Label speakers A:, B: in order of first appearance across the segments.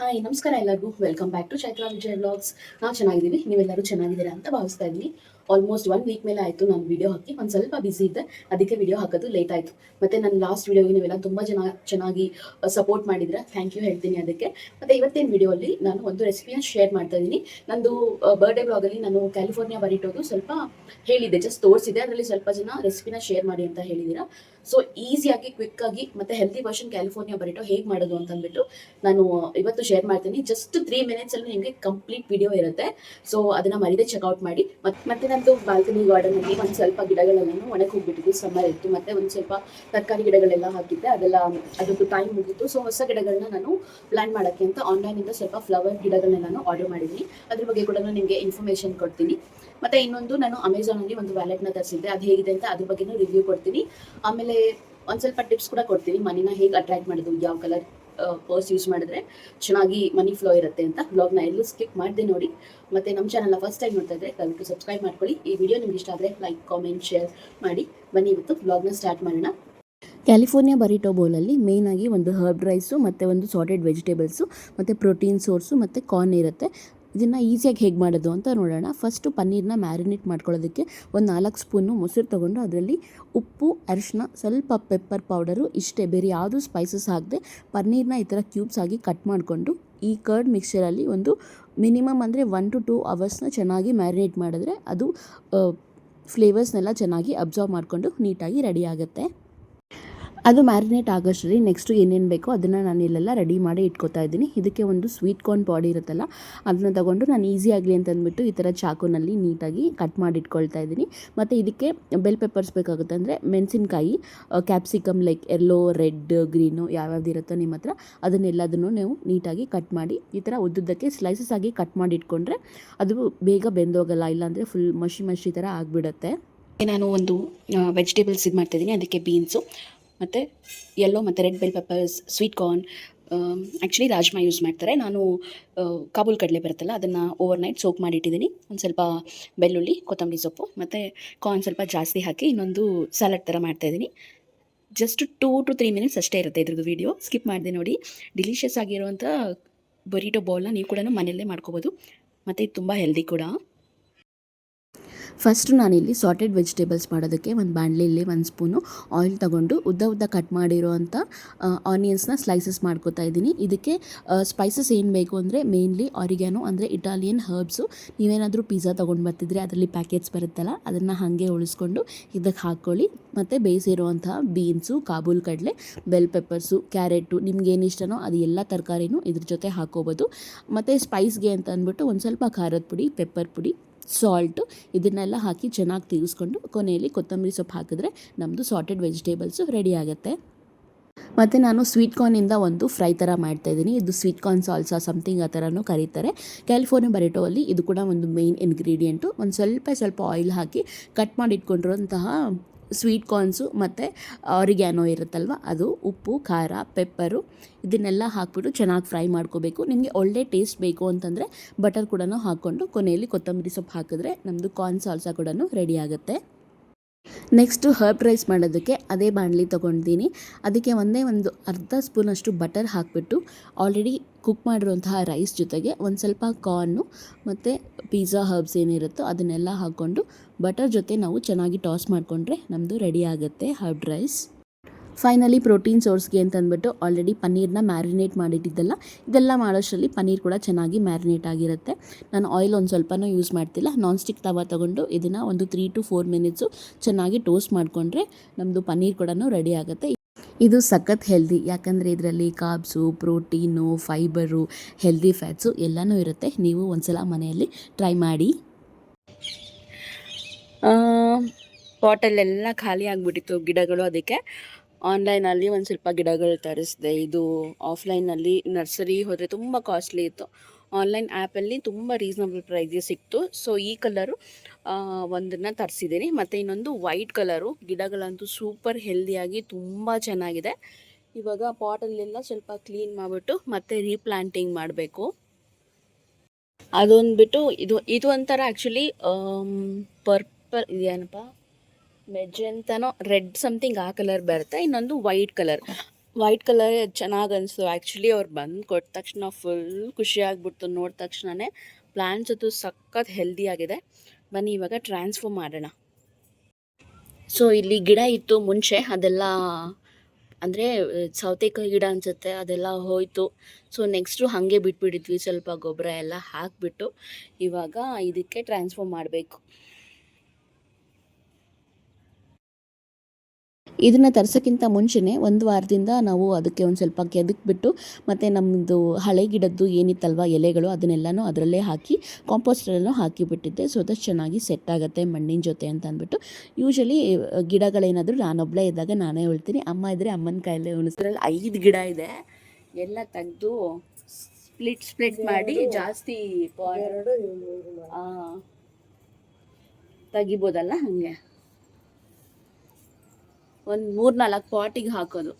A: Hi ನಮಸ್ಕಾರ ಎಲ್ಲರಿಗೂ. Welcome back to Chaitra Vijay vlogs ನಾವು ಚೆನ್ನಾಗಿದ್ದೀವಿ ನೀವೆಲ್ಲರೂ ಚೆನ್ನಾಗಿದ್ದೀರಾ ಅಂತ ಭಾವಿಸ್ತಾ ಇದ್ದೀನಿ. ಆಲ್ಮೋಸ್ಟ್ ಒನ್ ವೀಕ್ ಮೇಲೆ ಆಯಿತು ನಾನು ವಿಡಿಯೋ ಹಾಕಿ. ಒಂದು ಸ್ವಲ್ಪ ಬಿಸಿ ಇದ್ದೆ. ಅದಕ್ಕೆ ವಿಡಿಯೋ ಹಾಕೋದು ಲೇಟ್ ಆಯಿತು. ಮತ್ತು ನನ್ನ ಲಾಸ್ಟ್ ವಿಡಿಯೋಗೆ ನೀವೆಲ್ಲ ತುಂಬ ಜನ ಚೆನ್ನಾಗಿ ಸಪೋರ್ಟ್ ಮಾಡಿದ್ರೆ. ಥ್ಯಾಂಕ್ ಯು ಹೇಳ್ತೀನಿ ಅದಕ್ಕೆ. ಮತ್ತು ಇವತ್ತಿನ ಅಲ್ಲಿ ನಾನು ಒಂದು ರೆಸಿಪಿಯನ್ನು ಶೇರ್ ಮಾಡ್ತಾ ಇದ್ದೀನಿ. ನಂದು ಬರ್ಡೇ ಬ್ಲಾಗಲ್ಲಿ ನಾನು ಕ್ಯಾಲಿಫೋರ್ನಿಯಾ ಬರಿಟೋದು ಸ್ವಲ್ಪ ಹೇಳಿದೆ ಜಸ್ಟ್ ತೋರಿಸಿದೆ ಅದರಲ್ಲಿ ಸ್ವಲ್ಪ ಜನ ರೆಸಿಪಿನ ಶೇರ್ ಮಾಡಿ ಅಂತ ಹೇಳಿದ್ದೀರಾ ಸೊ ಈಸಿಯಾಗಿ ಕ್ವಿಕ್ಕಾಗಿ ಮತ್ತೆ ಹೆಲ್ದಿ ವರ್ಷನ್ ಕ್ಯಾಲಿಫೋರ್ನಿಯಾ ಬರಿಟೋ ಹೇಗೆ ಮಾಡೋದು ಅಂತ ಅಂದ್ಬಿಟ್ಟು ನಾನು ಇವತ್ತು ಶೇರ್ ಮಾಡ್ತೀನಿ. ಜಸ್ಟ್ ತ್ರೀ ಮಿನಿಟ್ಸಲ್ಲಿ ನಿಮಗೆ ಕಂಪ್ಲೀಟ್ ವಿಡಿಯೋ ಇರುತ್ತೆ. ಸೊ ಅದನ್ನು ಮರಿದೇ ಚೆಕ್ಔಟ್ ಮಾಡಿ. ಮತ್ತೆ ಮತ್ತೆ ನಂದು ಬಾಲ್ಕನಿ ಗಾರ್ಡನಲ್ಲಿ ಒಂದು ಸ್ವಲ್ಪ ಗಿಡಗಳೆಲ್ಲನೂ ಒಣಗಿ ಹೋಗ್ಬಿಟ್ಟಿದ್ದು ಸಮ್ಮರ್ ಇತ್ತು. ಮತ್ತೆ ಒಂದು ಸ್ವಲ್ಪ ತರಕಾರಿ ಗಿಡಗಳೆಲ್ಲ ಹಾಕಿದ್ದೆ. ಅದೆಲ್ಲ ಅದಕ್ಕೆ ಟೈಮ್ ಮುಗಿತು. ಸೊ ಹೊಸ ಗಿಡಗಳನ್ನ ನಾನು ಪ್ಲಾನ್ ಮಾಡೋಕ್ಕೆ ಅಂತ ಆನ್ಲೈನಿಂದ ಸ್ವಲ್ಪ ಫ್ಲವರ್ ಗಿಡಗಳನ್ನ ನಾನು ಆರ್ಡರ್ ಮಾಡಿದ್ದೀನಿ. ಅದ್ರ ಬಗ್ಗೆ ಕೂಡ ನಾನು ನಿಮಗೆ ಕೊಡ್ತೀನಿ. ಮತ್ತೆ ಇನ್ನೊಂದು, ನಾನು ಅಮೆಝಾನಲ್ಲಿ ಒಂದು ವ್ಯಾಲೆಟ್ನ ತರಿಸಿದ್ದೆ. ಅದು ಹೇಗಿದೆ ಅಂತ ಅದ್ರ ಬಗ್ಗೆನೂ ರಿವ್ಯೂ ಕೊಡ್ತೀನಿ. ಆಮೇಲೆ ಒಂದು ಸ್ವಲ್ಪ ಟಿಪ್ಸ್ ಕೂಡ ಕೊಡ್ತೀನಿ. ಮನಿನ ಹೇಗೆ ಅಟ್ರಾಕ್ಟ್ ಮಾಡೋದು, ಯಾವ ಕಲರ್ ಪರ್ಸ್ ಯೂಸ್ ಮಾಡಿದ್ರೆ ಚೆನ್ನಾಗಿ ಮನಿ ಫ್ಲೋ ಇರುತ್ತೆ ಅಂತ ಬ್ಲಾಗ್ನ ಎಲ್ಲೂ ಸ್ಕಿಪ್ ಮಾಡಿದೆ ನೋಡಿ. ಮತ್ತೆ ನಮ್ಮ ಚಾನಲ್ನ ಫಸ್ಟ್ ಟೈಮ್ ನೋಡ್ತಾ ಇದ್ರೆ ದಯವಿಟ್ಟು ಸಬ್ಸ್ಕ್ರೈಬ್ ಮಾಡ್ಕೊಳ್ಳಿ. ಈ ವಿಡಿಯೋ ನಿಮ್ಗೆ ಇಷ್ಟ ಆದರೆ ಲೈಕ್ ಕಾಮೆಂಟ್ ಶೇರ್ ಮಾಡಿ. ಬನ್ನಿ ಇವತ್ತು ಬ್ಲಾಗ್ನ ಸ್ಟಾರ್ಟ್ ಮಾಡೋಣ.
B: ಕ್ಯಾಲಿಫೋರ್ನಿಯಾ ಬರಿಟೋ ಬೌಲಲ್ಲಿ ಆಗಿ ಒಂದು ಹರ್ಬ್ ರೈಸು ಮತ್ತು ಒಂದು ಸಾಟೆಡ್ ವೆಜಿಟೇಬಲ್ಸು ಮತ್ತು ಪ್ರೋಟೀನ್ ಸೋರ್ಸು ಮತ್ತು ಕಾರ್ನ್ ಇರುತ್ತೆ. ಇದನ್ನು ಈಸಿಯಾಗಿ ಹೇಗೆ ಮಾಡೋದು ಅಂತ ನೋಡೋಣ. ಫಸ್ಟು ಪನ್ನೀರನ್ನ ಮ್ಯಾರಿನೇಟ್ ಮಾಡ್ಕೊಳ್ಳೋದಕ್ಕೆ ಒಂದು ನಾಲ್ಕು ಸ್ಪೂನು ಮೊಸರು ತೊಗೊಂಡು ಅದರಲ್ಲಿ ಉಪ್ಪು ಅರಿಶಿನ ಸ್ವಲ್ಪ ಪೆಪ್ಪರ್ ಪೌಡರು ಇಷ್ಟೇ, ಬೇರೆ ಯಾವುದೂ ಸ್ಪೈಸಸ್ ಹಾಕದೆ ಪನ್ನೀರನ್ನ ಈ ಥರ ಕ್ಯೂಬ್ಸ್ ಆಗಿ ಕಟ್ ಮಾಡಿಕೊಂಡು ಈ ಕರ್ಡ್ ಮಿಕ್ಸರಲ್ಲಿ ಒಂದು ಮಿನಿಮಮ್ ಅಂದರೆ ಒನ್ ಟು ಟೂ ಅವರ್ಸ್ನ ಚೆನ್ನಾಗಿ ಮ್ಯಾರಿನೇಟ್ ಮಾಡಿದ್ರೆ ಅದು ಫ್ಲೇವರ್ಸ್ನೆಲ್ಲ ಚೆನ್ನಾಗಿ ಅಬ್ಸರ್ವ್ ಮಾಡಿಕೊಂಡು ನೀಟಾಗಿ ರೆಡಿ ಆಗುತ್ತೆ. ಅದು ಮ್ಯಾರಿನೇಟ್ ಆಗೋಷ್ಟರಲ್ಲಿ ನೆಕ್ಸ್ಟು ಏನೇನು ಬೇಕೋ ಅದನ್ನು ನಾನು ಇಲ್ಲೆಲ್ಲ ರೆಡಿ ಮಾಡಿ ಇಟ್ಕೊತಾ ಇದ್ದೀನಿ. ಇದಕ್ಕೆ ಒಂದು ಸ್ವೀಟ್ ಕಾರ್ನ್ ಪೌಡಿ ಇರುತ್ತಲ್ಲ, ಅದನ್ನ ತಗೊಂಡು ನಾನು ಈಸಿ ಆಗಲಿ ಅಂತ ಅಂದ್ಬಿಟ್ಟು ಈ ಥರ ಚಾಕುನಲ್ಲಿ ನೀಟಾಗಿ ಕಟ್ ಮಾಡಿ ಇಟ್ಕೊಳ್ತಾ ಇದ್ದೀನಿ. ಮತ್ತು ಇದಕ್ಕೆ ಬೆಲ್ ಪೆಪ್ಪರ್ಸ್ ಬೇಕಾಗುತ್ತೆ ಅಂದರೆ ಮೆಣಸಿನ್ಕಾಯಿ capsicum like yellow red green ಯಾವ್ಯಾವ್ದು ಇರುತ್ತೋ ನಿಮ್ಮ ಹತ್ರ ಅದನ್ನೆಲ್ಲದನ್ನು ನೀವು ನೀಟಾಗಿ ಕಟ್ ಮಾಡಿ ಈ ಥರ ಉದ್ದುದ್ದಕ್ಕೆ ಸ್ಲೈಸಸ್ ಆಗಿ ಕಟ್ ಮಾಡಿ ಇಟ್ಕೊಂಡ್ರೆ ಅದು ಬೇಗ ಬೆಂದೋಗಲ್ಲ, ಇಲ್ಲಾಂದರೆ ಫುಲ್ ಮಷಿ ಮಷಿ ಥರ ಆಗಿಬಿಡುತ್ತೆ.
A: ನಾನು ಒಂದು ವೆಜಿಟೇಬಲ್ಸ್ ಇದು ಮಾಡ್ತಾಯಿದ್ದೀನಿ ಅದಕ್ಕೆ ಬೀನ್ಸು ಮತ್ತು ಯೆಲ್ಲೋ ಮತ್ತು red bell peppers sweet corn actually rajma use ಮಾಡ್ತಾರೆ. ನಾನು ಕಾಬೂಲ್ ಕಡಲೆ ಬರುತ್ತಲ್ಲ, ಅದನ್ನು ಓವರ್ ನೈಟ್ ಸೋಕ್ ಮಾಡಿಟ್ಟಿದ್ದೀನಿ. ಒಂದು ಸ್ವಲ್ಪ ಬೆಳ್ಳುಳ್ಳಿ, ಕೊತ್ತಂಬರಿ ಸೊಪ್ಪು, ಮತ್ತು ಕಾರ್ನ್ ಸ್ವಲ್ಪ ಜಾಸ್ತಿ ಹಾಕಿ ಇನ್ನೊಂದು ಸಲಾಡ್ ಥರ ಮಾಡ್ತಾಯಿದ್ದೀನಿ just two to three minutes ಅಷ್ಟೇ ಇರುತ್ತೆ ಇದ್ರದ್ದು ವೀಡಿಯೋ ಸ್ಕಿಪ್ ಮಾಡಿದೆ ನೋಡಿ. ಡಿಲಿಷಿಯಸ್ ಆಗಿರುವಂಥ ಬೊರಿಟೊ ಬೌಲ್ನ ನೀವು ಕೂಡ ಮನೆಯಲ್ಲೇ ಮಾಡ್ಕೋಬೋದು. ಮತ್ತು ಇದು ತುಂಬ ಹೆಲ್ದಿ ಕೂಡ.
B: ಫಸ್ಟು ನಾನಿಲ್ಲಿ ಸಾಟೆಡ್ ವೆಜಿಟೇಬಲ್ಸ್ ಮಾಡೋದಕ್ಕೆ ಒಂದು ಬಾಣಲಿಯಲ್ಲಿ ಒಂದು ಸ್ಪೂನು ಆಯಿಲ್ ತಗೊಂಡು ಉದ್ದ ಉದ್ದ ಕಟ್ ಮಾಡಿರೋವಂಥ ಆನಿಯನ್ಸ್ನ ಸ್ಲೈಸಸ್ ಮಾಡ್ಕೋತಾ ಇದ್ದೀನಿ. ಇದಕ್ಕೆ ಸ್ಪೈಸಸ್ ಏನು ಬೇಕು ಅಂದರೆ ಮೇನ್ಲಿ ಆರಿಗ್ಯಾನೋ ಅಂದರೆ ಇಟಾಲಿಯನ್ ಹರ್ಬ್ಸು ನೀವೇನಾದರೂ ಪಿಜ್ಜಾ ತೊಗೊಂಡು ಬರ್ತಿದ್ರೆ ಅದರಲ್ಲಿ ಪ್ಯಾಕೆಟ್ಸ್ ಬರುತ್ತಲ್ಲ, ಅದನ್ನು ಹಾಗೆ ಉಳಿಸ್ಕೊಂಡು ಇದಕ್ಕೆ ಹಾಕ್ಕೊಳ್ಳಿ. ಮತ್ತು ಬೇಯಿಸಿರುವಂಥ ಬೀನ್ಸು ಕಾಬೂಲ್ ಕಡಲೆ ಬೆಲ್ ಪೆಪ್ಪರ್ಸು ಕ್ಯಾರೆಟು ನಿಮ್ಗೇನು ಇಷ್ಟನೋ ಅದು ಎಲ್ಲ ತರಕಾರಿನೂ ಇದ್ರ ಜೊತೆ ಹಾಕೋಬೋದು ಮತ್ತು ಸ್ಪೈಸ್ಗೆ ಅಂತ ಅಂದ್ಬಿಟ್ಟು ಒಂದು ಸ್ವಲ್ಪ ಖಾರದ ಪುಡಿ ಪೆಪ್ಪರ್ ಪುಡಿ ಸಾಲ್ಟು ಇದನ್ನೆಲ್ಲ ಹಾಕಿ ಚೆನ್ನಾಗಿ ತಿರುಗಿಸ್ಕೊಂಡು ಕೊನೆಯಲ್ಲಿ ಕೊತ್ತಂಬರಿ ಸೊಪ್ಪು ಹಾಕಿದ್ರೆ ನಮ್ಮದು ಸಾಲ್ಟೆಡ್ ವೆಜಿಟೇಬಲ್ಸು ರೆಡಿ ಆಗುತ್ತೆ. ಮತ್ತು ನಾನು ಸ್ವೀಟ್ ಕಾರ್ನಿಂದ ಒಂದು ಫ್ರೈ ಥರ ಮಾಡ್ತಾಯಿದ್ದೀನಿ ಇದು ಸ್ವೀಟ್ ಕಾರ್ನ್ ಸಾಲ್ಸಾ ಸಮಥಿಂಗ್ ಆ ಥರನೂ ಕರೀತಾರೆ. ಕ್ಯಾಲಿಫೋರ್ನಿಯಾ ಬರೆಟೋವಲ್ಲಿ ಇದು ಕೂಡ ಒಂದು ಮೇಯ್ನ್ ಇಂಗ್ರೀಡಿಯೆಂಟು ಒಂದು ಸ್ವಲ್ಪ ಸ್ವಲ್ಪ ಆಯಿಲ್ ಹಾಕಿ ಕಟ್ ಮಾಡಿ ಇಟ್ಕೊಂಡಿರುವಂತಹ ಸ್ವೀಟ್ ಕಾರ್ನ್ಸು ಮತ್ತು ಆರಿಗ್ಯಾನೋ ಇರುತ್ತಲ್ವ? ಅದು ಉಪ್ಪು, ಖಾರ ಪೆಪ್ಪರು ಇದನ್ನೆಲ್ಲ ಹಾಕ್ಬಿಟ್ಟು ಚೆನ್ನಾಗಿ ಫ್ರೈ ಮಾಡ್ಕೋಬೇಕು. ನಿಮಗೆ ಒಳ್ಳೆ ಟೇಸ್ಟ್ ಬೇಕು ಅಂತಂದರೆ ಬಟರ್ ಕೂಡ ಹಾಕ್ಕೊಂಡು ಕೊನೆಯಲ್ಲಿ ಕೊತ್ತಂಬರಿ ಸೊಪ್ಪು ಹಾಕಿದ್ರೆ ನಮ್ಮದು ಕಾರ್ನ್ ಸಾಲ್ಸಾ ಕೂಡ ರೆಡಿ ಆಗುತ್ತೆ. ನೆಕ್ಸ್ಟು ಹರ್ಬ್ ರೈಸ್ ಮಾಡೋದಕ್ಕೆ ಅದೇ ಬಾಣಲಿ ತೊಗೊಂಡಿದ್ದೀನಿ. ಅದಕ್ಕೆ ಒಂದೇ ಒಂದು ಅರ್ಧ ಸ್ಪೂನಷ್ಟು ಬಟರ್ ಹಾಕಿಬಿಟ್ಟು ಆಲ್ರೆಡಿ ಕುಕ್ ಮಾಡಿರುವಂತಹ ರೈಸ್ ಜೊತೆಗೆ ಒಂದು ಸ್ವಲ್ಪ ಕಾರ್ನು ಮತ್ತು ಪಿಜ್ಜಾ ಹರ್ಬ್ಸ್ ಏನಿರುತ್ತೋ ಅದನ್ನೆಲ್ಲ ಹಾಕ್ಕೊಂಡು ಬಟರ್ ಜೊತೆ ನಾವು ಚೆನ್ನಾಗಿ ಟಾಸ್ ಮಾಡಿಕೊಂಡ್ರೆ ನಮ್ಮದು ರೆಡಿ ಆಗುತ್ತೆ ಹರ್ಬ್ ರೈಸ್ ಫೈನಲಿ ಪ್ರೋಟೀನ್ ಸೋರ್ಸ್ಗೆ ಅಂತಂದ್ಬಿಟ್ಟು ಆಲ್ರೆಡಿ ಪನ್ನೀರ್ನ ಮ್ಯಾರಿನೇಟ್ ಮಾಡಿಟ್ಟಿದ್ದಲ್ಲ, ಇದೆಲ್ಲ ಮಾಡೋಷ್ಟರಲ್ಲಿ ಪನ್ನೀರ್ ಕೂಡ ಚೆನ್ನಾಗಿ ಮ್ಯಾರಿನೇಟ್ ಆಗಿರುತ್ತೆ. ನಾನು ಆಯಿಲ್ ಒಂದು ಸ್ವಲ್ಪನೂ ಯೂಸ್ ಮಾಡ್ತಿಲ್ಲ ನಾನ್ ಸ್ಟಿಕ್ ತವ ತೊಗೊಂಡು ಇದನ್ನು ಒಂದು ತ್ರೀ ಟು ಫೋರ್ ಮಿನಿಟ್ಸು ಚೆನ್ನಾಗಿ ಟೋಸ್ಟ್ ಮಾಡಿಕೊಂಡ್ರೆ ನಮ್ಮದು ಪನ್ನೀರ್ ಕೂಡ ರೆಡಿ ಆಗುತ್ತೆ. ಇದು ಸಖತ್ ಹೆಲ್ದಿ ಯಾಕಂದರೆ ಇದರಲ್ಲಿ carbs protein fibre healthy fats ಎಲ್ಲನೂ ಇರುತ್ತೆ. ನೀವು ಒಂದ್ಸಲ ಮನೆಯಲ್ಲಿ ಟ್ರೈ ಮಾಡಿ.
A: ಪಾಟಲ್ಲೆಲ್ಲ ಖಾಲಿ ಆಗಿಬಿಟ್ಟಿತ್ತು ಗಿಡಗಳು ಅದಕ್ಕೆ. ಆನ್ಲೈನಲ್ಲಿ ಒಂದು ಸ್ವಲ್ಪ ಗಿಡಗಳು ತರಿಸಿದೆ. ಇದು ಆಫ್ಲೈನಲ್ಲಿ ನರ್ಸರಿ ಹೋದರೆ ತುಂಬ ಕಾಸ್ಟ್ಲಿ ಇತ್ತು. ಆನ್ಲೈನ್ ಆ್ಯಪಲ್ಲಿ ತುಂಬ ರೀಸನಬಲ್ ಪ್ರೈಸ್ ಸಿಕ್ತು. ಸೊ ಈ ಕಲರು ಒಂದನ್ನು ತರಿಸಿದ್ದೀನಿ ಮತ್ತು ಇನ್ನೊಂದು ವೈಟ್ ಕಲರು ಗಿಡಗಳಂತೂ ಸೂಪರ್ ಹೆಲ್ದಿಯಾಗಿ ತುಂಬ ಚೆನ್ನಾಗಿದೆ. ಇವಾಗ ಪಾಟಲ್ಲೆಲ್ಲ ಸ್ವಲ್ಪ ಕ್ಲೀನ್ ಮಾಡಿಬಿಟ್ಟು ಮತ್ತೆ ರೀಪ್ಲಾಂಟಿಂಗ್ ಮಾಡಬೇಕು. ಅದೊಂದು ಬಿಟ್ಟು ಇದು ಇದು ಒಂಥರ ಆ್ಯಕ್ಚುಲಿ ಪರ್ಪಲ್ ಇದೇನಪ್ಪ? ಮೆಜೆಂತನೋ, ರೆಡ್ ಸಮಥಿಂಗ್ ಆ ಕಲರ್ ಬರುತ್ತೆ, ಇನ್ನೊಂದು ವೈಟ್ ಕಲರ್ ವೈಟ್ ಕಲರ್ ಚೆನ್ನಾಗಿ ಅನಿಸ್ತು. ಆ್ಯಕ್ಚುಲಿ ಅವ್ರು ಬಂದು ಕೊಟ್ಟ ತಕ್ಷಣ ಫುಲ್ ಖುಷಿ ಆಗಿಬಿಡ್ತು ನೋಡಿದ ತಕ್ಷಣವೇ ಪ್ಲ್ಯಾಂಟ್ಸ್ ಅದು ಸಖತ್ ಹೆಲ್ದಿ ಆಗಿದೆ. ಬನ್ನಿ, ಇವಾಗ ಟ್ರಾನ್ಸ್ಫರ್ ಮಾಡೋಣ. ಸೊ ಇಲ್ಲಿ ಗಿಡ ಇತ್ತು ಮುಂಚೆ, ಅದೆಲ್ಲ, ಅಂದರೆ, ಸೌತೆಕಾಯಿ ಗಿಡ ಅನಿಸುತ್ತೆ, ಅದೆಲ್ಲ ಹೋಯಿತು. ಸೊ ನೆಕ್ಸ್ಟು ಹಾಗೆ ಬಿಟ್ಬಿಟ್ಟಿದ್ವಿ ಸ್ವಲ್ಪ ಗೊಬ್ಬರ ಎಲ್ಲ ಹಾಕಿಬಿಟ್ಟು. ಇವಾಗ ಇದಕ್ಕೆ ಟ್ರಾನ್ಸ್ಫರ್ ಮಾಡಬೇಕು.
B: ಇದನ್ನು ತರ್ಸೋಕ್ಕಿಂತ ಮುಂಚೆನೇ ಒಂದು ವಾರದಿಂದ ನಾವು ಅದಕ್ಕೆ ಒಂದು ಸ್ವಲ್ಪ ಕೆದಕ್ಬಿಟ್ಟು ಮತ್ತು ನಮ್ಮದು ಹಳೆ ಗಿಡದ್ದು ಏನಿತ್ತಲ್ವ ಎಲೆಗಳು ಅದನ್ನೆಲ್ಲನೂ ಅದರಲ್ಲೇ ಹಾಕಿ ಕಾಂಪೋಸ್ಟರಲ್ಲೂ ಹಾಕಿಬಿಟ್ಟಿದ್ದೆ. ಸೊ ಅದು ಚೆನ್ನಾಗಿ ಸೆಟ್ ಆಗುತ್ತೆ ಮಣ್ಣಿನ ಜೊತೆ ಅಂತ ಅಂದ್ಬಿಟ್ಟು. ಯೂಶಲಿ ಗಿಡಗಳೇನಾದರೂ ನಾನೊಬ್ಬಳೇ ಇದ್ದಾಗ ನಾನೇ ಹೇಳ್ತೀನಿ ಅಮ್ಮ ಇದ್ದರೆ ಅಮ್ಮನ ಕಾಯಿಲೆ ಉಣಿಸ್ದ್ರಲ್ಲಿ ಐದು ಗಿಡ ಇದೆ.
A: ಎಲ್ಲ ತೆಗೆದು ಸ್ಪ್ಲಿಟ್ ಸ್ಪ್ಲಿಟ್ ಮಾಡಿ ಜಾಸ್ತಿ ತೆಗಿಬೋದಲ್ಲ ಹಾಗೆ. ಒಂದು ಮೂರು ನಾಲ್ಕು ಪಾಟಿಗೆ ಹಾಕೋದು.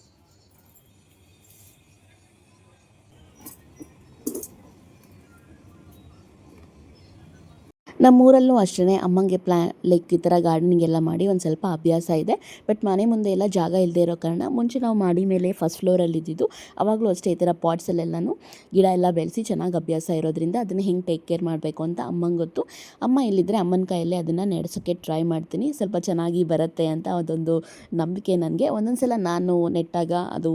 B: ನಮ್ಮೂರಲ್ಲೂ ಅಷ್ಟೇ ಅಮ್ಮಂಗೆ ಪ್ಲ್ಯಾ ಲೈಕ್ ಈ ಥರ ಗಾರ್ಡನಿಂಗ್ ಎಲ್ಲ ಮಾಡಿ ಒಂದು ಸ್ವಲ್ಪ ಅಭ್ಯಾಸ ಇದೆ. ಬಟ್ ಮನೆ ಮುಂದೆ ಎಲ್ಲ ಜಾಗ ಇಲ್ಲದೆ ಇರೋ ಕಾರಣ ಮುಂಚೆ ನಾವು ಮಾಡಿ ಮೇಲೆ ಫಸ್ಟ್ ಫ್ಲೋರಲ್ಲಿ ಇದ್ದಿದ್ದು, ಅವಾಗಲೂ ಅಷ್ಟೇ ಈ ಥರ ಪಾಟ್ಸಲ್ಲೆಲ್ಲನೂ ಗಿಡ ಎಲ್ಲ ಬೆಳೆಸಿ ಚೆನ್ನಾಗಿ ಅಭ್ಯಾಸ ಇರೋದ್ರಿಂದ ಅದನ್ನು ಹೆಂಗೆ ಟೇಕ್ ಕೇರ್ ಮಾಡಬೇಕು ಅಂತ ಅಮ್ಮಂಗೆ ಗೊತ್ತು. ಅಮ್ಮ ಇಲ್ಲಿದ್ದರೆ ಅಮ್ಮನ ಕೈಯಲ್ಲೇ ಅದನ್ನು ನೆಡ್ಸೋಕ್ಕೆ ಟ್ರೈ ಮಾಡ್ತೀನಿ. ಸ್ವಲ್ಪ ಚೆನ್ನಾಗಿ ಬರುತ್ತೆ ಅಂತ ಅದೊಂದು ನಂಬಿಕೆ ನನಗೆ. ಒಂದೊಂದು ಸಲ ನಾನು ನೆಟ್ಟಾಗ ಅದು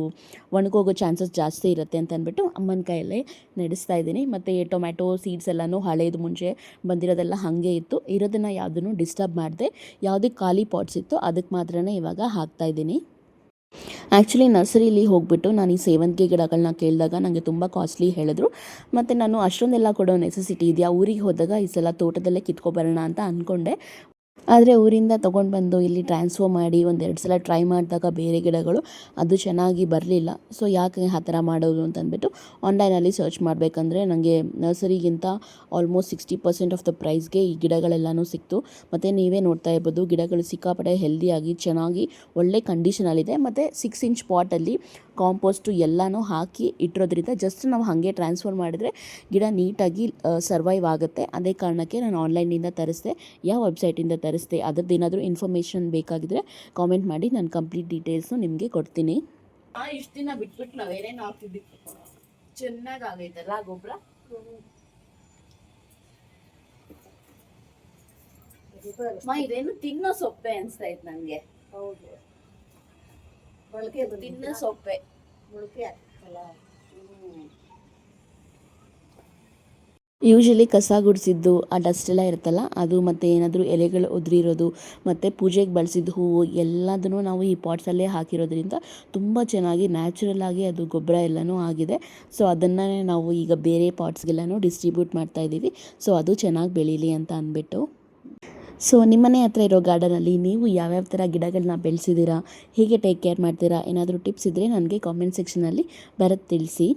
B: ಒಣಗೋಗೋ ಚಾನ್ಸಸ್ ಜಾಸ್ತಿ ಇರುತ್ತೆ ಅಂತ ಅಂದ್ಬಿಟ್ಟು ಅಮ್ಮನ ಕೈಯಲ್ಲೇ ನಡೆಸ್ತಾ ಇದ್ದೀನಿ. ಮತ್ತು ಟೊಮ್ಯಾಟೊ ಸೀಡ್ಸ್ ಎಲ್ಲನೂ ಹಳೇದು ಮುಂಚೆ ಬಂದಿರೋದೆಲ್ಲ ಹಾಗೆ ಇತ್ತು. ಇರೋದನ್ನು ಯಾವುದನ್ನು ಡಿಸ್ಟರ್ಬ್ ಮಾಡಿದೆ. ಯಾವುದೇ ಖಾಲಿ ಪಾಟ್ಸ್ ಇತ್ತು ಅದಕ್ಕೆ ಮಾತ್ರನೇ ಇವಾಗ ಹಾಕ್ತಾ ಇದ್ದೀನಿ. ಆ್ಯಕ್ಚುಲಿ ನರ್ಸರಿಲಿ ಹೋಗ್ಬಿಟ್ಟು ನಾನು ಈ ಸೇವಂತಿಗೆ ಗಿಡಗಳನ್ನ ಕೇಳಿದಾಗ ನನಗೆ ತುಂಬ ಕಾಸ್ಟ್ಲಿ ಹೇಳಿದ್ರು. ಮತ್ತು ನಾನು ಅಷ್ಟೊಂದೆಲ್ಲ ಕೊಡೋ ನೆಸೆಸಿಟಿ ಇದೆಯಾ? ಊರಿಗೆ ಹೋದಾಗ ಈ ಸಲ ತೋಟದಲ್ಲೇ ಕಿತ್ಕೊಬರೋಣ ಅಂತ ಅಂದ್ಕೊಂಡೆ ಆದರೆ ಊರಿಂದ ತೊಗೊಂಡು ಬಂದು ಇಲ್ಲಿ ಟ್ರಾನ್ಸ್ಫರ್ ಮಾಡಿ ಒಂದೆರಡು ಸಲ ಟ್ರೈ ಮಾಡಿದಾಗ ಬೇರೆ ಗಿಡಗಳು ಅದು ಚೆನ್ನಾಗಿ ಬರಲಿಲ್ಲ. ಸೊ ಯಾಕೆ ಆ ಥರ ಮಾಡೋದು ಅಂತ ಅಂದ್ಬಿಟ್ಟು ಆನ್ಲೈನಲ್ಲಿ ಸರ್ಚ್ ಮಾಡಬೇಕಂದ್ರೆ ನನಗೆ ನರ್ಸರಿಗಿಂತ almost sixty percent off the ಪ್ರೈಸ್ಗೆ ಈ ಗಿಡಗಳೆಲ್ಲನೂ ಸಿಕ್ತು. ಮತ್ತು ನೀವೇ ನೋಡ್ತಾ ಇರ್ಬೋದು, ಗಿಡಗಳು ಸಿಕ್ಕಾಪಟ್ಟೆ ಹೆಲ್ದಿಯಾಗಿ ಚೆನ್ನಾಗಿ ಒಳ್ಳೆ ಕಂಡೀಷನಲ್ಲಿದೆ ಮತ್ತು ಸಿಕ್ಸ್ ಇಂಚ್ ಪಾಟಲ್ಲಿ ಕಾಂಪೋಸ್ಟು ಎಲ್ಲನೂ ಹಾಕಿ ಇಟ್ಟಿರೋದ್ರಿಂದ ಜಸ್ಟ್ ನಾವು ಹಾಗೆ ಟ್ರಾನ್ಸ್ಫರ್ ಮಾಡಿದರೆ ಗಿಡ ನೀಟಾಗಿ ಸರ್ವೈವ್ ಆಗುತ್ತೆ. ಅದೇ ಕಾರಣಕ್ಕೆ ನಾನು ಆನ್ಲೈನಿಂದ ತರಿಸಿದೆ. ಯಾವ ವೆಬ್ಸೈಟಿಂದ ತರಿಸಿದೆ? ಅದ್ರದ್ದು ಏನಾದರೂ ಇನ್ಫಾರ್ಮೇಷನ್ ಬೇಕಾಗಿದ್ದರೆ ಕಾಮೆಂಟ್ ಮಾಡಿ ನಾನು ಕಂಪ್ಲೀಟ್ ಡೀಟೇಲ್ಸು ನಿಮಗೆ ಕೊಡ್ತೀನಿ.
A: ಇಷ್ಟು ದಿನ ಬಿಟ್ಬಿಟ್ಟು ನಾವೇನೇನು ಹಾಕ್ತಿದ್ವಿ? ಚೆನ್ನಾಗಿ ಆಗೈತಲ್ಲ ಗೊಬ್ಬರ ಮಾ ಇದೇನು ತಿನ್ನೋ ಸೊಪ್ಪೆ ಅನ್ಸ್ತಾ ಇತ್ತು ನನಗೆ
C: ಹೌದು. ಮೊಳಕೆ
A: ತಿನ್ನೋ ಸೊಪ್ಪೆ.
C: ಮೊಳಕೆ
B: ಯೂಶಲಿ ಕಸ ಗುಡಿಸಿದ್ದು ಆ ಡಸ್ಟ್ ಎಲ್ಲ ಇರುತ್ತಲ್ಲ ಅದು ಮತ್ತು ಏನಾದರೂ ಎಲೆಗಳು ಉದುರಿರೋದು ಮತ್ತು ಪೂಜೆಗೆ ಬಳಸಿದ್ದು ಹೂವು ಎಲ್ಲದನ್ನು ನಾವು ಈ ಪಾಟ್ಸಲ್ಲೇ ಹಾಕಿರೋದ್ರಿಂದ ತುಂಬ ಚೆನ್ನಾಗಿ ನ್ಯಾಚುರಲ್ ಆಗಿ ಅದು ಗೊಬ್ಬರ ಎಲ್ಲನೂ ಆಗಿದೆ. ಸೊ ಅದನ್ನೇ ನಾವು ಈಗ ಬೇರೆ ಪಾಟ್ಸ್ಗೆಲ್ಲನೂ ಡಿಸ್ಟ್ರಿಬ್ಯೂಟ್ ಮಾಡ್ತಾ ಇದ್ದೀವಿ. ಸೊ ಅದು ಚೆನ್ನಾಗಿ ಬೆಳೀಲಿ ಅಂತ ಅಂದ್ಬಿಟ್ಟು. ಸೊ ನಿಮ್ಮನೆ ಹತ್ರ ಇರೋ ಗಾರ್ಡನಲ್ಲಿ ನೀವು ಯಾವ್ಯಾವ ಥರ ಗಿಡಗಳನ್ನ ಬೆಳೆಸಿದ್ದೀರಾ? ಹೇಗೆ ಟೇಕ್ ಕೇರ್ ಮಾಡ್ತೀರಾ? ಏನಾದರೂ ಟಿಪ್ಸ್ ಇದ್ದರೆ ನನಗೆ ಕಾಮೆಂಟ್ ಸೆಕ್ಷನಲ್ಲಿ ಬರೋದು ತಿಳಿಸಿ.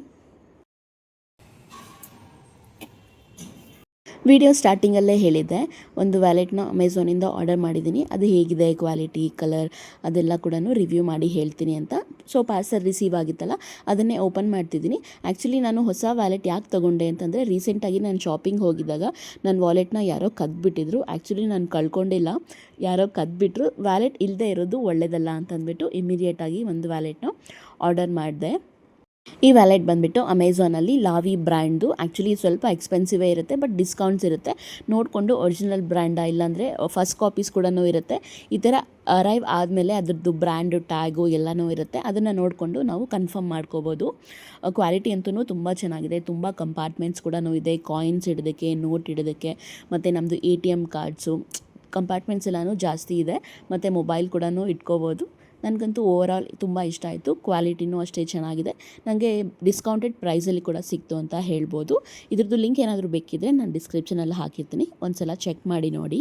B: ವಿಡಿಯೋ ಸ್ಟಾರ್ಟಿಂಗಲ್ಲೇ ಹೇಳಿದ್ದೆ. ಒಂದು ವ್ಯಾಲೆಟ್ನ ಅಮೆಝಾನಿಂದ ಆರ್ಡರ್ ಮಾಡಿದ್ದೀನಿ. ಅದು ಹೇಗಿದೆ? ಕ್ವಾಲಿಟಿ ಕಲರ್ ಅದೆಲ್ಲ ಕೂಡ ರಿವ್ಯೂ ಮಾಡಿ ಹೇಳ್ತೀನಿ ಅಂತ ಸೊ ಪಾರ್ಸಲ್ ರಿಸೀವ್ ಆಗಿತ್ತಲ್ಲ, ಅದನ್ನೇ ಓಪನ್ ಮಾಡ್ತಿದ್ದೀನಿ. ಆ್ಯಕ್ಚುಲಿ ನಾನು ಹೊಸ ವ್ಯಾಲೆಟ್ ಯಾಕೆ ತೊಗೊಂಡೆ ಅಂತಂದರೆ ರೀಸೆಂಟಾಗಿ ನಾನು ಶಾಪಿಂಗ್ ಹೋಗಿದ್ದಾಗ ನನ್ನ ವಾಲೆಟ್ನ ಯಾರೋ ಕದ್ದುಬಿಟ್ಟಿದ್ರು ಆ್ಯಕ್ಚುಲಿ ನಾನು ಕಳ್ಕೊಂಡಿಲ್ಲ. ಯಾರೋ ಕದ್ಬಿಟ್ರು. ವ್ಯಾಲೆಟ್ ಇಲ್ಲದೆ ಇರೋದು ಒಳ್ಳೆಯದಲ್ಲ ಅಂತಂದ್ಬಿಟ್ಟು ಇಮಿಡಿಯೇಟಾಗಿ ಒಂದು ವ್ಯಾಲೆಟ್ನ ಆರ್ಡರ್ ಮಾಡಿದೆ. ಈ ವ್ಯಾಲೆಟ್ ಬಂದುಬಿಟ್ಟು ಅಮೆಝಾನಲ್ಲಿ ಲಾವಿ ಬ್ರ್ಯಾಂಡ್ದು. ಆ್ಯಕ್ಚುಲಿ ಸ್ವಲ್ಪ ಎಕ್ಸ್ಪೆನ್ಸಿವೇ ಇರುತ್ತೆ, ಬಟ್ ಡಿಸ್ಕೌಂಟ್ಸ್ ಇರುತ್ತೆ. ನೋಡಿಕೊಂಡು ಒರಿಜಿನಲ್ ಬ್ರ್ಯಾಂಡಾ ಇಲ್ಲಾಂದರೆ ಫಸ್ಟ್ ಕಾಪೀಸ್ ಕೂಡ ಇರುತ್ತೆ. ಈ ಥರ ಅರೈವ್ ಆದಮೇಲೆ ಅದರದ್ದು ಬ್ರ್ಯಾಂಡು, ಟ್ಯಾಗು ಎಲ್ಲನೂ ಇರುತ್ತೆ. ಅದನ್ನು ನೋಡಿಕೊಂಡು ನಾವು ಕನ್ಫರ್ಮ್ ಮಾಡ್ಕೋಬೋದು. ಕ್ವಾಲಿಟಿ ಅಂತೂ ತುಂಬ ಚೆನ್ನಾಗಿದೆ. ತುಂಬ ಕಂಪಾರ್ಟ್ಮೆಂಟ್ಸ್ ಕೂಡ ಇದೆ. ಕಾಯಿನ್ಸ್ ಇಡೋದಕ್ಕೆ ನೋಟ್ ಇಡೋದಕ್ಕೆ, ಮತ್ತು ನಮ್ಮದು A T M cards compartments ಎಲ್ಲನೂ ಜಾಸ್ತಿ ಇದೆ. ಮತ್ತು ಮೊಬೈಲ್ ಕೂಡ ಇಟ್ಕೋಬೋದು. ನನಗಂತೂ ಓವರಾಲ್ ತುಂಬ ಇಷ್ಟ ಆಯಿತು. ಕ್ವಾಲಿಟಿನೂ ಅಷ್ಟೇ ಚೆನ್ನಾಗಿದೆ. ನನಗೆ ಡಿಸ್ಕೌಂಟೆಡ್ ಪ್ರೈಸಲ್ಲಿ ಕೂಡ ಸಿಕ್ತು ಅಂತ ಹೇಳ್ಬೋದು. ಇದ್ರದ್ದು ಲಿಂಕ್ ಏನಾದರೂ ಬೇಕಿದ್ದರೆ ನಾನು ಡಿಸ್ಕ್ರಿಪ್ಷನಲ್ಲಿ ಹಾಕಿರ್ತೀನಿ. ಒಂದು ಸಲ ಚೆಕ್ ಮಾಡಿ ನೋಡಿ.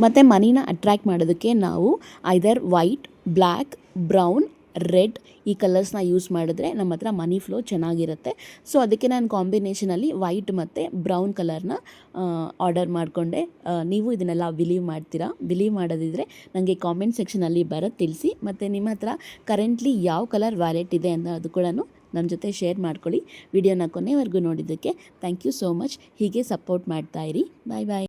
B: ಮತ್ತು ಮನಿನ ಅಟ್ರ್ಯಾಕ್ಟ್ ಮಾಡೋದಕ್ಕೆ ನಾವು either white black brown red ಈ ಕಲರ್ಸ್ನ ಯೂಸ್ ಮಾಡಿದ್ರೆ ನಮ್ಮ ಹತ್ರ ಮನಿ ಫ್ಲೋ ಚೆನ್ನಾಗಿರುತ್ತೆ. ಸೊ ಅದಕ್ಕೆ ನಾನು ಕಾಂಬಿನೇಷನಲ್ಲಿ ವೈಟ್ ಮತ್ತು ಬ್ರೌನ್ ಕಲರ್ನ ಆರ್ಡರ್ ಮಾಡಿಕೊಂಡೆ. ನೀವು ಇದನ್ನೆಲ್ಲ ಬಿಲೀವ್ ಮಾಡ್ತೀರಾ? ಬಿಲೀವ್ ಮಾಡೋದಿದ್ರೆ ನನಗೆ ಕಾಮೆಂಟ್ ಸೆಕ್ಷನಲ್ಲಿ ಬರೋದು ತಿಳಿಸಿ. ಮತ್ತು ನಿಮ್ಮ ಹತ್ರ ಕರೆಂಟ್ಲಿ ಯಾವ ಕಲರ್ ವ್ಯಾಲೆಟ್ ಇದೆ ಅನ್ನೋದು ಕೂಡ ನನ್ನ ಜೊತೆ ಶೇರ್ ಮಾಡ್ಕೊಳ್ಳಿ. ವಿಡಿಯೋನ ಕೊನೆವರೆಗೂ ನೋಡಿದ್ದಕ್ಕೆ ಥ್ಯಾಂಕ್ ಯು ಸೋ ಮಚ್ ಹೀಗೆ ಸಪೋರ್ಟ್ ಮಾಡ್ತಾಯಿರಿ ಬಾಯ್ ಬಾಯ್